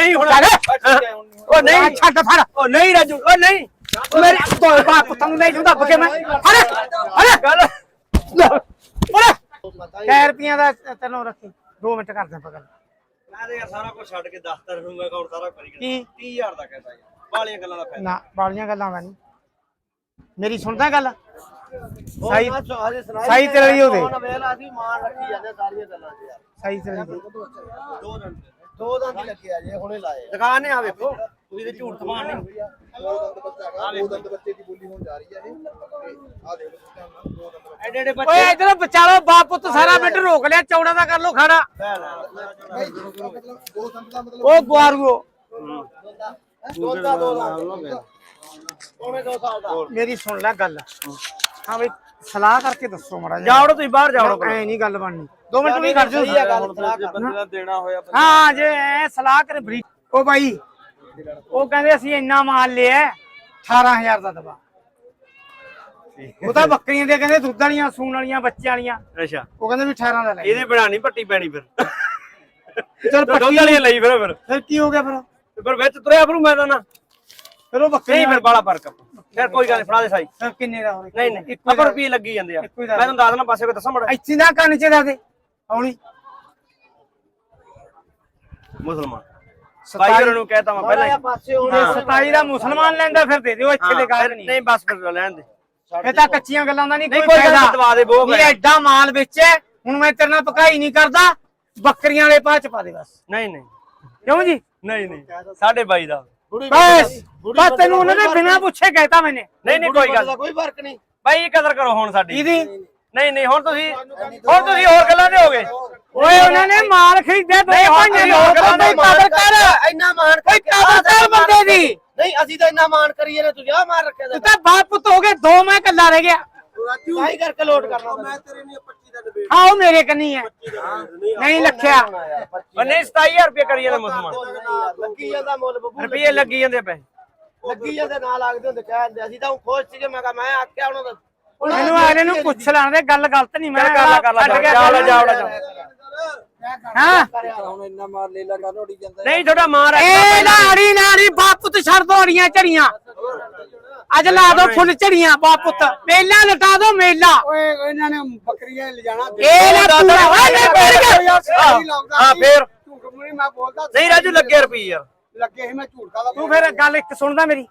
ਨਹੀਂ ਹੁਣ। ਉਹ ਨਹੀਂ। ਛੱਡ ਫੜ। ਉਹ ਨਹੀਂ ਰਾਜੂ ਉਹ ਨਹੀਂ। ਮੇਰੇ ਦੋ ਬਾਪ ਪੁੱਤਾਂ ਨੂੰ ਨਹੀਂ ਜੁੰਦਾ ਬਕੇ ਮੈਂ। ਫੜ। ਫੜ। ਗੱਲ ਫੜ। ਕੈ ਰੁਪਈਆਂ ਦਾ ਤੈਨੂੰ ਰੱਖੀ। 2 ਮਿੰਟ ਕਰਦੇ ਆਪਾਂ ਗੱਲ ਮੈਂ ਤੇ ਯਾਰ ਸਾਰਾ ਕੁਝ ਛੱਡ ਕੇ ਦਫ਼ਤਰ ਨੂੰ ਮੈਂ ਕੌਣ ਸਾਰਾ ਕਰੀ ਕੀ? 30000 ਦਾ ਕਹਿੰਦਾ ਯਾਰ। ਵਾਲੀਆਂ ਗੱਲਾਂ ਦਾ ਫਾਇਦਾ। ਨਾ ਬਾਲੀਆਂ ਗੱਲਾਂ ਮੈਂ ਨਹੀਂ। ਮੇਰੀ ਸੁਣਦਾ ਗੱਲ? ਸਾਈ ਸਾਈ ਤੇਰੇ ਲਈ ਉਹਦੇ। ਵੇਲਾ ਅਸੀਂ ਮਾਨ ਰੱਖੀ ਜਾਂਦੇ ਸਾਰੀਆਂ ਗੱਲਾਂ 'ਚ ਯਾਰ। ਸਾਈ ਤੇਰੇ ਲਈ। ਦੋ ਦਿਨ। ਦੋ ਦਿਨ ਹੀ ਲੱਗੇ ਆ ਜੇ ਹੁਣੇ ਲਾਏ ਦੁਕਾਨ ਨੇ ਆ ਵੇਖੋ ਤੁਸੀਂ ਤੇ ਝੂਠ ਤਮਾਨ ਨਹੀਂ। ਦੋ ਦੰਦ ਬੱਚੇ ਦੀ ਬੋਲੀ ਹੋਣ ਜਾ ਰਹੀ ਹੈ ਇਹ। ਆ ਦੇਖ ਲਓ ਧਿਆਨ ਨਾਲ ਦੋ ਦੰਦ ਬੱਚੇ। ਐਡੇ ਐਡੇ ਓਏ ਬੱਚੇ ਇਧਰ ਬਚਾਲੋ ਬਾਪ ਪੁੱਤ ਸਾਰਾ ਮਿੰਟ ਰੋਕ ਲਿਆ ਚੌੜਾ ਦਾ ਕਰ ਲੋ ਖਾੜਾ ਭਾਈ ਮਤਲਬ ਦੋ ਦੰਦ ਦਾ ਮਤਲਬ ਉਹ ਗੁਆਰੂਓ। ਦੋ ਦਾ ਦੋ ਦਾ ਪੌਣੇ ਦੋ ਸਾਲ ਦਾ। ਮੇਰੀ ਸੁਣ ਲੈ ਗੱਲ। ਹਾਂ ਬਈ ਸਲਾਹ ਕਰਕੇ ਦੱਸੋ ਮੜਾ ਜਾਵੜੋ ਤੁਸੀਂ ਬਾਹਰ ਜਾਵੜੋ ਐ ਨਹੀਂ ਗੱਲ ਬਣਨੀ। 2 ਮਿੰਟ ਵੀ ਕਰ ਸਹੀ ਆ ਜਾਓ ਗੱਲ ਸਲਾਹ ਕਰ। ਬੰਦੇ ਦਾ ਦੇਣਾ ਹੋਇਆ ਹਾਂ ਜੇ ਐ ਸਲਾਹ ਕਰ ਬਰੀ ਉਹ ਬਾਈ ਉਹ ਕਹਿੰਦੇ ਅਸੀਂ ਇੰਨਾ ਮਾਲ ਲਿਆ 18000 ਦਾ ਦਵਾ ਉਹ ਤਾਂ ਬੱਕਰੀਆਂ ਦੇ ਕਹਿੰਦੇ ਦੁੱਧ ਵਾਲੀਆਂ ਸੂਣ ਵਾਲੀਆਂ ਬੱਚਿਆਂ ਵਾਲੀਆਂ। ਅੱਛਾ। ਉਹ ਕਹਿੰਦੇ ਵੀ 18 ਦਾ ਲੈ ਇਹਦੇ ਨਹੀਂ ਪੱਟੀ ਪੈਣੀ ਫਿਰ। ਚਲ ਦੁੱਧ ਵਾਲੀਆਂ ਲਈ ਫਿਰ ਫਿਰ। ਕੀ ਹੋ ਗਿਆ ਫਿਰ? ਫਿਰ ਵਿੱਚ ਤੁਰਿਆ ਫਿਰੂ ਮੈਂ ਤਾਂ ਨਾ। ਫਿਰ ਉਹ ਨਹੀਂ ਬੱਕਰੀ ਫਿਰ ਬਾਲਾ ਫ਼ਰਕ ਫਿਰ ਕੋਈ ਗੱਲ ਨਹੀਂ ਫੜਾ ਦੇ ਸਾਈ। ਫਿਰ ਕਿੰਨੇ ਦਾ ਹੋ ਰਿਹਾ ਨਹੀਂ ਨਹੀਂ ਇੱਕੋ ਰੁਪਏ ਲੱਗੀ ਜਾਂਦੇ ਆ। ਮੈਂ। ਤੁਹਾਨੂੰ ਦੱਸ ਦੇਣਾ ਪਾਸੇ ਕੋ ਦੱਸਾਂ ਮੜਾ। ਇੱਥੇ ਨਾ ਕੰਨ ਚ ਦਾ ਦੇ। ਆਉਣੀ। ਮੁਸਲਮਾਨ। ਭਾਈ ਹੋਰਾਂ ਨੂੰ ਕਹਿਤਾ ਮੈਂ ਪਹਿਲਾਂ ਹੀ। ਜੇ 27 ਦਾ ਮੁਸਲਮਾਨ ਲੈਂਦਾ ਫਿਰ ਦੇ ਦਿਓ ਇੱਥੇ ਦੇ ਗੱਲ ਨਹੀਂ ਨਹੀਂ ਬਸ ਫਿਰ ਲੈਣ ਦੇ। ਇਹ ਤਾਂ ਕੱਚੀਆਂ ਗੱਲਾਂ ਦਾ ਨਹੀਂ ਕੋਈ ਫਾਇਦਾ। ਨਹੀਂ, ਦਵਾ ਦੇ, ਵੀ ਫਾਇਦਾ। ਐਡਾ ਮਾਲ ਵੇਚਿਆ ਹੁਣ ਮੈਂ ਤੇਰੇ ਨਾਲ ਪਕਾਈ ਨਹੀਂ ਕਰਦਾ ਬੱਕਰੀਆਂ ਵਾਲੇ ਪਾਹ ਚ ਪਾ ਦੇ ਬਸ। ਨਹੀਂ ਨਹੀਂ। ਕਿਉਂ ਜੀ? ਨਹੀਂ ਨਹੀਂ ਸਾਢੇ ਬਾਈ ਦਾ। ਬਸ ਬਸ ਤੈਨੂੰ ਉਹਨਾਂ ਨੇ ਬਿਨਾਂ ਪੁੱਛੇ ਕਹਿਤਾ ਮੈਨੇ। ਨਹੀਂ ਨਹੀਂ ਕੋਈ ਗੱਲ ਕੋਈ ਫ਼ਰਕ ਨਹੀਂ। ਬਾਈ ਕਦਰ ਕਰੋ ਹੁਣ ਸਾਡੀ। ਇਹਦੀ ਨਹੀਂ ਨਹੀਂ ਹੁਣ ਤੁਸੀਂ ਹੁਣ ਤੁਸੀਂ ਹੋਰ ਗੱਲਾਂ ਦੇ ਹੋਗੇ ਓਏ ਉਹਨਾਂ ਨੇ ਮਾਲ ਖਰੀਦਿਆ ਦੋ ਭਾਈਆਂ ਨੇ ਹੋਰ ਗੱਲਾਂ ਕਦਰ ਕਰ। ਇੰਨਾ ਮਾਣ ਕੋਈ ਕਦਰ ਕਰ ਬੰਦੇ ਦੀ? ਨਹੀਂ ਅਸੀਂ ਤਾਂ ਇੰਨਾ ਮਾਣ ਕਰੀਏ ਨਾ ਤੂੰ ਜਾ ਮਾਰ ਰੱਖਿਆ ਤੂੰ ਤਾਂ ਬਾਪ ਪੁੱਤ ਹੋ ਗਏ ਦੋ ਮੈਂ ਕੱਲਾ ਰਹਿ ਗਿਆ। ਕਾਈ ਕਰਕੇ ਲੋਡ ਕਰਨਾ ਮੈਂ ਤੇਰੇ ਨਹੀਂ 25 ਦਾ ਡਿਬੇਟ ਆਓ ਮੇਰੇ ਕੰਨੀ ਹੈ। ਨਹੀਂ ਲੱਖਿਆ। ਉਹ ਨਹੀਂ 27000 ਰੁਪਏ ਕਰੀ ਜਾਂਦੇ ਮੁਸਲਮਾਨ। ਲੱਗੀ ਜਾਂਦਾ ਮੁੱਲ ਬੱਬੂ ਰੁਪਏ ਲੱਗੀ ਜਾਂਦੇ ਪਏ ਲੱਗੀ ਜਾਂਦੇ ਨਾਲ ਲੱਗਦੇ ਹੁੰਦੇ ਕਹਿੰਦੇ ਅਸੀਂ ਤਾਂ ਖੁਸ਼ ਸੀਗੇ ਮੈਂ ਕਿਹਾ ਮੈਂ ਆਖਿਆ ਉਹਨਾਂ ਦਾ। ਮੈਨੂੰ ਆਲੇ ਨੂੰ ਪੁੱਛ ਲੈਣ ਦੇ ਗੱਲ ਗਲਤ ਨਹੀਂ ਮੈਂ ਕਰ ਲਾ, ਕਰ ਲਾ। ਹਾਂ। ਹੁਣ ਇੰਨਾ ਮਾਰ ਲੈ ਲਾ ਕਰ ਉੜੀ ਜਾਂਦਾ ਨਹੀਂ ਤੁਹਾਡਾ ਮਾਂ ਰੱਖਦਾ ਏ ਨਾੜੀ ਨਾੜੀ ਬਾਪ ਪੁੱਤ ਛੱਡ ਦੋ ਅੜੀਆਂ ਝੜੀਆਂ। ਅੱਜ ਲਾ ਦੋ ਫੁੱਲ ਝੜੀਆਂ ਬਾਪ ਪੁੱਤ। ਮੇਲਾ ਲਟਾ ਦੋ ਮੇਲਾ। ਓਏ ਇਹਨਾਂ ਨੇ ਬੱਕਰੀਆਂ ਲਿਜਾਣਾ। ਇਹ ਨਾ ਤੂੰ ਓਏ ਹਾਂ ਫੇਰ। ਝੂਠ ਮੁਣੀ ਮੈਂ ਬੋਲਦਾ ਨਹੀਂ ਰਾਜੂ ਲੱਗੇ ਰੁਪਏ ਯਾਰ ਲੱਗੇ ਸੀ ਮੈਂ ਝੂਠ ਕਾਦਾ ਤੂੰ ਫਿਰ ਗੱਲ ਇੱਕ ਸੁਣਦਾ ਮੇਰੀ।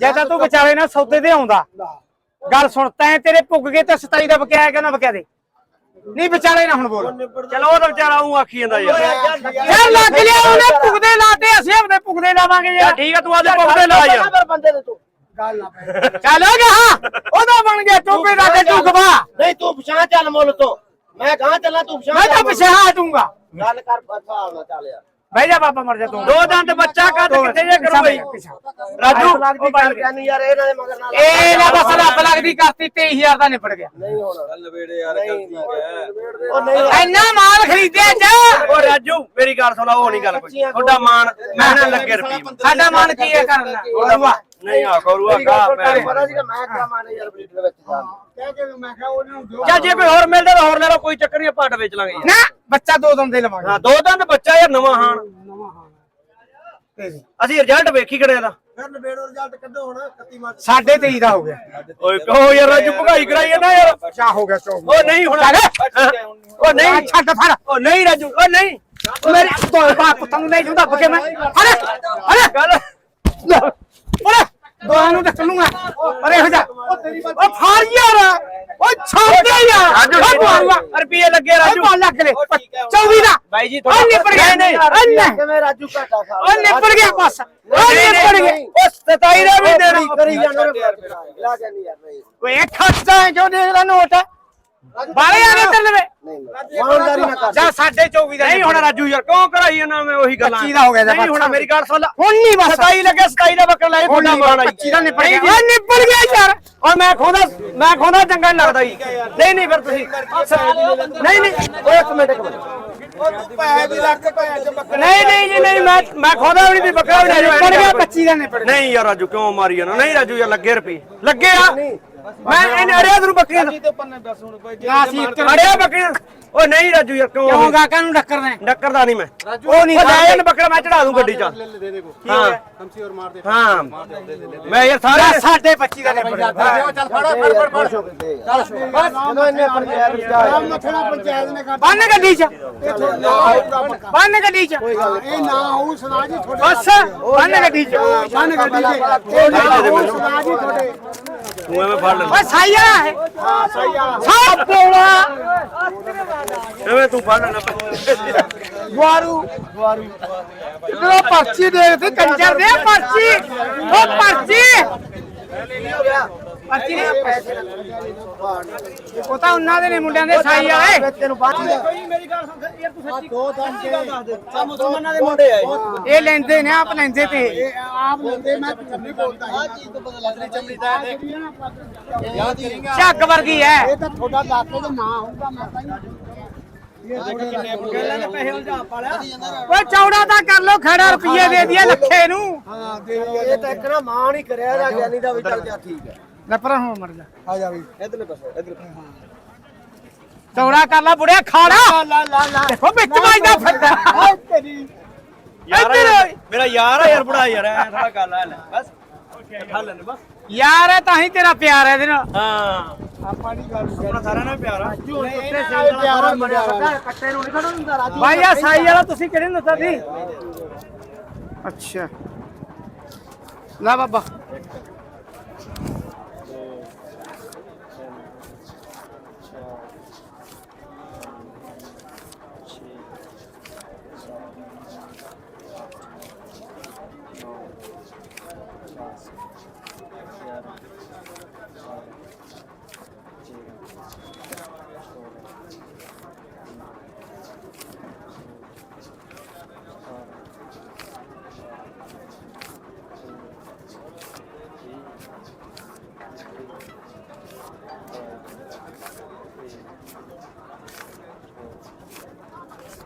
ਜੇ ਤਾਂ ਤੂੰ ਵਿਚਾਲੇ ਨਾ ਸੌਦੇ ਤੇ ਆਉਂਦਾ। ਗੱਲ ਸੁਣ ਤੈਂ ਤੇਰੇ ਪੁੱਗ ਗਏ ਤੇ 27 ਦਾ ਬਕਿਆ ਕਿ ਨਾ ਬਕਿਆ ਦੇ? ਨਹੀਂ ਵਿਚਾਲੇ ਨਾ ਹੁਣ ਬੋਲ। ਚਲੋ ਉਹ ਤਾਂ ਵਿਚਾਰਾ ਉਹ ਆਖੀ ਜਾਂਦਾ ਯਾਰ। ਯਾਰ ਲੱਗ ਲਿਆ ਉਹਨੇ ਪੁੱਗਦੇ ਲਾਤੇ ਅਸੀਂ ਆਪਣੇ ਪੁੱਗਦੇ ਲਾਵਾਂਗੇ ਚੱਲ ਯਾਰ ਠੀਕ ਆ ਤੂੰ ਆਦੇ ਪੁੱਗਦੇ ਲਾ ਯਾਰ। ਬੰਦੇ ਦੇ ਤੂੰ। ਗੱਲ ਨਾ ਪੈ। ਚੱਲ ਹਾਂ। ਉਹਦਾ ਬਣ ਗਿਆ ਟੋਪੇ ਦਾ ਕੇ ਝੁਕਵਾ ਨਹੀਂ ਤੂੰ ਪਛਾਣ ਚੱਲ ਮੁੱਲ ਤੋਂ। ਮੈਂ ਕਹਾਂ ਚੱਲਾਂ ਤੂੰ ਪਛਾਣ ਮੈਂ ਤਾਂ ਪਿਛੇ ਹਟੂੰਗਾ ਗੱਲ ਕਰ ਹਿਸਾਬ ਨਾਲ ਚੱਲ ਯਾਰ। ਬਹਿ ਜਾ ਬਾਬਾ ਮਰ ਜਾ ਤੂੰ। ਦੋ ਦੰਦ ਬੱਚਾ ਕੱਢ ਕਿੱਥੇ ਜੇ ਕਰੂ ਬਈ ਰਾਜੂ। ਉਹ ਬਾਈ ਕਹਿੰਦੀ ਯਾਰ ਇਹਨਾਂ ਦੇ ਮਗਰ ਨਾਲ ਇਹ ਨਾ ਬਸ ਰੱਬ ਲੱਗਦੀ ਕਰਤੀ 23000 ਦਾ ਨਿਪਟ ਗਿਆ। ਨਹੀਂ ਹੋਣਾ। ਲਵੇੜੇ ਯਾਰ ਠੀਕ ਹੈ। ਉਹ ਨਹੀਂ। ਇੰਨਾ ਮਾਲ ਖਰੀਦਿਆ ਜਾ ਉਹ ਰਾਜੂ ਮੇਰੀ ਗੱਲ ਸੁਣਾ ਉਹ ਨਹੀਂ ਗੱਲ ਕੋਈ। ਤੁਹਾਡਾ ਮਾਨ ਮੈਂ ਨਾ ਲੱਗੇ ਰੁਪਏ ਸਾਡਾ ਮਨ ਕੀ ਹੈ ਕਰਨਾ ਉਹਦਾ ਨਹੀਂ ਆ ਕਰੂਆ ਕਾ ਮੈਂ ਕਿਆ ਮਾਨੇ ਯਾਰ ਬਰੀਡਰ ਵਿੱਚ ਜਾਣ ਕਹਿ ਕੇ ਮੈਂ ਕਿਹਾ ਉਹਨਾਂ ਨੂੰ ਚੱਲ ਜੇ ਕੋਈ ਹੋਰ ਮਿਲਦਾ ਤਾਂ ਹੋਰ ਲੈ ਲਓ ਕੋਈ ਆਪਾਂ ਅੱਡ ਵੇਚ ਲਾਂਗੇ ਯਾਰ। ਨਾ ਬੱਚਾ ਦੋ ਦੰਦੇ ਲਵਾਂਗੇ। ਹਾਂ ਦੋ ਦੰਦ ਬੱਚਾ ਯਾਰ ਨਵਾਂ ਹਾਣ। ਤੇਰੀ। ਅਸੀਂ ਰਿਜ਼ਲਟ ਵੇਖੀ ਕਿਹੜੇ ਦਾ। ਫਿਰ ਨਵੇੜੋ ਰਿਜ਼ਲਟ ਕੱਢੋ ਹੁਣ 31 ਮਾਰਚ। ਸਾਢੇ 23 ਦਾ ਹੋ ਗਿਆ। ਓਏ ਕਹੋ ਯਾਰ ਰਾਜੂ ਭਗਾਈ ਕਰਾਈ ਜਾਂਦਾ ਯਾਰ। ਚਾ ਹੋ ਗਿਆ ਚੌ ਉਹ ਨਹੀਂ ਹੁਣ। ਉਹ ਨਹੀਂ। ਛੱਡ ਫੜ। ਉਹ ਨਹੀਂ ਰਾਜੂ। ਉਹ ਨਹੀਂ। ਮੇਰੇ ਦੋ ਬਾਪ ਪੁੱਤਾਂ ਨੂੰ ਨਹੀਂ ਜੁੰਦਾ ਬਕੇ ਮੈਂ। ਅਰੇ ਅਰੇ ਗੱਲ ਅਰੇ ਦੋਹਾਂ ਨੂੰ ਦੇਖ ਲੂੰਗਾ ਅਰੇ ਹੋ ਜਾ ਉਹ ਫਾੜ ਯਾਰ। ਉਹ ਛੱਡ ਦੇ ਯਾਰ। ਰਾਜੂ ਰੁਪਏ ਲੱਗੇ ਰਾਜੂ। ਉਹ ਲੱਗ ਲੈ 24 ਦਾ। ਬਾਈ ਜੀ ਉਹ ਨਿਪੜ ਗਿਆ ਨਹੀਂ। ਕਿਵੇਂ ਰਾਜੂ ਘਾਟਾ ਖਾ ਉਹ ਨਿਪੜ ਗਿਆ ਬਸ। ਉਹ ਨਹੀਂ, ਨਿਪੜ ਨਹੀਂ, ਗਿਆ। ਉਹ 27 ਦਾ ਵੀ ਦੇਣਾ। ਕਰੀ ਜਾਣਾ ਲਾ ਯਾਰ ਓਏ ਜੋ ਨੋਟ। ਬਾਲੇ ਆ ਗਏ ਤੇਰੇ ਇਮਾਨਦਾਰੀ ਨਾ ਕਰ। ਜਾ ਸਾਢੇ 24 ਦਾ ਨਹੀਂ ਹੁਣ ਰਾਜੂ ਯਾਰ ਕਿਉਂ ਕਰਾਈ ਜਾਂਦਾ ਮੈਂ ਉਹੀ ਗੱਲਾਂ? 25 ਦਾ ਹੋ ਗਿਆ ਨਹੀਂ ਹੁਣ। ਮੇਰੀ ਗੱਲ ਸੁਣ ਲੈ। ਹੁਣ ਨਹੀਂ ਬਸ। 27 ਲੱਗੇ 27 ਦਾ ਬੱਕਰਾ ਲੈ ਤੁਹਾਡਾ ਮਾਣ ਆਈ 25 ਦਾ ਨਿਪੜ ਗਿਆ। ਓਏ ਨਿਪੜ ਗਿਆ ਯਾਰ। ਔਰ ਮੈਂ ਖੋਦਾ ਮੈਂ ਖੋਦਾ ਚੰਗਾ ਨਹੀਂ ਲੱਗਦਾ ਜੀ। ਨਹੀਂ ਨਹੀਂ ਫਿਰ ਤੁਸੀਂ ਨਹੀਂ ਨਹੀਂ ਓਏ ਇੱਕ ਮਿੰਟ ਇੱਕ ਮਿੰਟ। ਉਹ ਤੂੰ ਪੈਸੇ ਵੀ ਰੱਖ ਪੈਸੇ ਚ ਬੱਕਰੇ ਨਹੀਂ ਨਹੀਂ ਜੀ ਨਹੀਂ ਮੈਂ ਮੈਂ ਖੋਦਾ ਵੀ ਨਹੀਂ ਬੱਕਰਾ ਵੀ ਨਹੀਂ ਨਿਪੜ ਗਿਆ 25 ਦਾ ਨਿਪੜ ਨਹੀਂ ਯਾਰ ਰਾਜੂ ਕਿਉਂ ਮਾਰੀ ਜਾਣਾ ਨਹੀਂ ਰਾਜੂ ਯਾਰ ਲੱਗੇ ਰੁਪਏ। ਲੱਗੇ ਆ। ਮੈਂ ਇਹਨੇ ਅੜਿਆ ਤੈਨੂੰ ਬੱਕਰੀਆਂ ਦਾ? ਤੇ ਪੰਨੇ ਦੱਸ ਹੁਣ ਕੋਈ ਨਾ ਸੀ ਇੱਕ ਅੜਿਆ ਬੱਕਰੀਆਂ ਓਏ ਨਹੀਂ ਰਾਜੂ ਯਾਰ ਕਿਉਂ? ਕਿਉਂ ਗਾਕਾਂ ਨੂੰ ਡੱਕਰਦਾ ਹੈ? ਡੱਕਰਦਾ ਨਹੀਂ ਮੈਂ। ਉਹ ਨਹੀਂ ਲੈ। ਜਾਣ ਬੱਕਰਾ ਮੈਂ ਚੜਾ ਦੂੰ ਗੱਡੀ 'ਚ। ਦੇ ਦੇ ਕੋ। ਹਾਂ। ਹਮਸੀ ਔਰ ਮਾਰ ਦੇ। ਹਾਂ। ਮੈਂ ਯਾਰ ਸਾਰੇ ਲੈ ਸਾਡੇ 25 ਦਾ ਨਿਬੜ ਚੱਲ ਫੜ ਫੜ ਫੜ ਫੜ। ਚੱਲ ਜਦੋਂ ਇੰਨੇ ਪੰਚਾਇਤ ਵਿੱਚ ਮੱਥਣਾ ਪੰਚਾਇਤ ਨੇ ਕਰ ਬੰਨ ਗੱਡੀ 'ਚ। ਬੰਨ ਗੱਡੀ 'ਚ। ਇਹ ਨਾ ਆਊ ਸੁਣਾ ਜੀ ਤੁਹਾਡੇ ਬਸ ਬੰਨ ਗੱਡੀ 'ਚ। ਬੰਨ ਗੱਡੀ ਦੇ ਇਹ ਨਾ ਆਊ ਸੁਣਾ ਜੀ ਤੁਹਾਡੇ। ਤੂੰ ਐਵੇਂ ਫੜ ਲੈ ਓਏ ਸਾਈ ਵਾਲਾ ਹੈ। ਹਾਂ ਸਹੀ ਆ ਸਭ ਪੋਲਾ ਐਵੇਂ ਤੂੰ ਫੜ ਲੈਣਾ ਗਵਾਰੂ ਗਵਾਰੂ ਇਧਰੋਂ ਪਰਚੀ ਦੇਖਦੇ ਕੰਜਰ ਦੇ ਪਰਚੀ। ਉਹ ਪਰਚੀ। ਪਰਚੀ ਨੇ ਪੈਸੇ। ਉਹ ਤਾਂ ਉਹਨਾਂ ਦੇ ਨੇ ਮੁੰਡਿਆਂ ਦੇ ਸਾਈ ਵਾਲੇ ਤੈਨੂੰ ਬਾਤ ਕੋਈ ਮੇਰੀ ਗੱਲ ਸੁਣ ਯਾਰ ਤੂੰ ਸੱਚੀ ਦੋ ਤਾਂ ਦੱਸ ਦੇ ਆ ਮੁਸਲਮਾਨਾਂ ਦੇ ਮੁੰਡੇ ਆ ਇਹ ਲੈਂਦੇ ਨੇ ਆਪ ਲੈਂਦੇ ਤੇ। ਇਹ ਆਪ ਲੈਂਦੇ ਮੈਂ ਪੰਜਾਬੀ ਬੋਲਦਾ ਆ ਚੀਜ਼ ਤੋਂ ਪਤਾ ਲੱਗਦਾ ਚਮੜੀ ਦਾ ਯਾਦ ਕਰੇਗਾ ਝੱਗ ਵਰਗੀ ਹੈ ਇਹ ਤਾਂ ਤੁਹਾਡਾ ਇਲਾਕੇ ਦਾ ਨਾਂ ਆਊਗਾ ਮੈਂ ਤਾਂ ਓਏ ਚੌੜਾ ਤਾਂ ਕਰ ਲੋ ਖੜਾ ਰੁਪਏ ਦੇ ਦਿਆ ਲੱਖੇ ਨੂੰ। ਹਾਂ ਦੇ ਇਹ ਤਾਂ ਇੱਕ ਨਾ ਮਾਂ ਨਹੀਂ ਕਰਿਆ ਗਿਆਨੀ ਦਾ ਵੀ ਚੱਲ ਜਾ ਠੀਕ ਹੈ ਲੈ ਪਰਾਂ ਹੋ ਮਰ ਜਾ। ਆ ਜਾ ਵੀ। ਇਧਰਲੇ ਪਾਸੇ ਇਧਰ ਚੌੜਾ ਕਰ ਲਾ ਬੁੜਿਆ ਖਾੜਾ। ਲਾ ਲਾ ਲਾ ਦੇਖੋ ਵਿੱਚ ਵੱਜਦਾ ਫਿਰਦਾ। ਤੇਰੀ। ਯਾਰ ਇੱਧਰ। ਮੇਰਾ ਯਾਰ ਆ ਯਾਰ ਬੜਾ ਯਾਰ ਐ ਥੋੜਾ ਗੱਲ ਆ ਲੈ ਬਸ। ਖਾ ਲੈਣ ਬਸ। ਯਾਰ ਹੈ ਤਾਂ ਹੀ ਤੇਰਾ ਪਿਆਰ ਹੈ ਇਹਦੇ ਨਾਲ। ਹਾਂ। ਆਪਾਂ ਨਹੀਂ ਗੱਲ ਆਪਣਾ ਸਾਰਿਆਂ ਨਾਲ ਪਿਆਰ ਆ। ਪਿਆਰਾ ਮੁੰਡਾ ਕੱਟੇ ਨੂੰ ਨਹੀਂ ਖੜਾ ਹੁੰਦਾ ਰਾਜੂ ਭਾਈ ਆ ਸਾਈ ਵਾਲਾ ਤੁਸੀਂ ਕਿਹੜੇ ਨਸਾ ਸੀ ਅੱਛਾ। ਲੈ ਬਾਬਾ।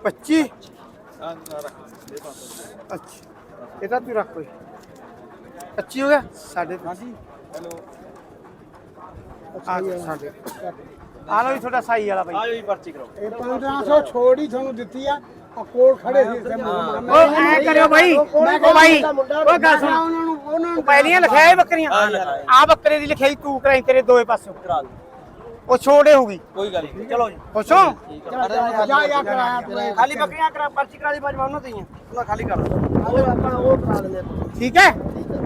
ਪੱਚੀ? ਅੱਛਾ ਇਹ ਤਾਂ ਤੂੰ ਰੱਖ ਕੋਈ। 25 ਹੋ ਗਿਆ? ਸਾਡੇ ਹਾਂਜੀ। ਹੈਲੋ। ਸਾਡੇ ਆ ਲਓ ਜੀ ਤੁਹਾਡਾ ਸਾਈ ਵਾਲਾ ਬਾਈ। ਆਜੋ ਜੀ ਪਰਚੀ ਕਰਾਓ। ਇਹ 1500 ਛੋੜ ਹੀ ਤੁਹਾਨੂੰ ਦਿੱਤੀ ਆ। ਆ ਕੋਲ ਖੜੇ ਸੀ ਇੱਥੇ ਓ ਐ ਕਰਿਓ ਬਾਈ। ਓ ਬਾਈ ਓ ਗੱਲ ਸੁਣ। ਉਹਨਾਂ ਨੂੰ ਉਹਨਾਂ ਨੂੰ ਪਹਿਲੀਆਂ ਲਿਖਾਏ ਬੱਕਰੀਆਂ? ਆ ਬੱਕਰੇ ਦੀ ਲਿਖਾਈ ਤੂੰ ਕਰਾਈ ਤੇਰੇ ਦੋਏ ਪਾਸੋਂ ਕਰਾ ਦੇ। ਉਹ ਛੋੜੇ ਹੋ ਗਈ ਕੋਈ ਗੱਲ ਨਹੀਂ। ਚਲੋ ਜੀ। ਪੁੱਛੋ ਜਾ ਜਾ ਕਰਾਇਆ ਤੂੰ ਖਾਲੀ ਬੱਕਰੀਆਂ ਕਰਾ ਪਰਚੀ ਕਰਾ ਦੀ ਬਾਜ ਮਾਨੂੰ ਤੀਆਂ ਉਹਨਾਂ ਖਾਲੀ ਕਰ ਦੋ ਉਹ ਆਪਾਂ ਉਹ ਕਰਾ ਲੈਂਦੇ ਆ ਠੀਕ ਹੈ? ਠੀਕ ਹੈ।